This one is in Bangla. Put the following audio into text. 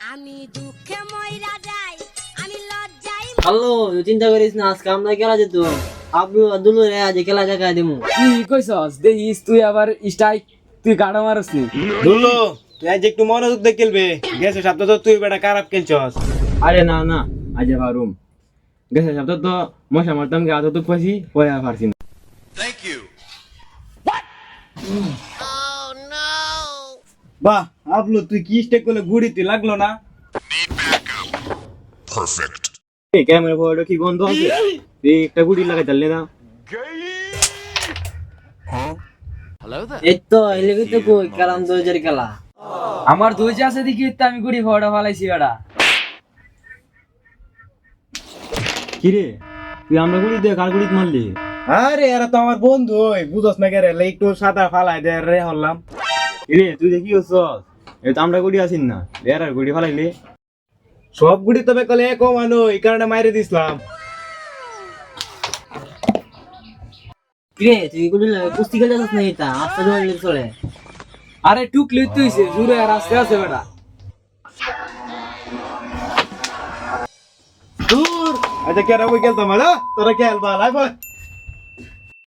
আমি দুঃখে ময়রা যাই আমি লজ্জাই হ্যালো তুই চিন্তা করিস না আজকে আমরা খেলা যেত আবু দুলু রে আজ খেলা দেখা দিমু। কি কইছস? দেখিস তুই আবার স্ট্রাইক তুই গাড়া মারস নি দুলো তুই আজ একটু মনোযোগ দিয়ে খেলবে। গেছে সপ্তাহ তো তুই বেটা খারাপ খেলছস? আরে না না আজ পারুম গেছে সপ্তাহ তো মশা মারতাম গে আতো তো পাইছি পরে আর পারছি না বাহ আবলু তুই কি স্টেক করলে গুড়িতে লাগল না? এই ক্যামেরা ফটো কি গন্ধ আছে এই একটা গুড়ি লাগাই তাহলে না। এই তো এলিগি তো কই কালাম দোজের খেলা। আমার ধৈর্য আছে দেখি তো আমি গুড়ি ফটো ফালাইছি বেটা কিরে তুই আমরা গুড়ি দে কার গুড়িত মারলি? আরে এরা তো আমার বন্ধু ওই বুঝস না কে রে একটু সাদা ফালাই দে রে হলাম কিরে তুই দেখি হচ্ছস এই তো আমরা গুড়ি আসিন না। এর আর গুড়ি ফালাইলি। সব গুড়ি তবে কলে এক মানো এই কারণে মাইরে দিছিলাম। কিরে তুই গুলি কুস্তি খেলে যাস না এটা আস্তে জমা চলে। আরে টুকলি তুইছে জুড়ে আর আসতে আছে বেটা। দূর। আচ্ছা কেরা বই খেলতাম তোরা খেল বা লাই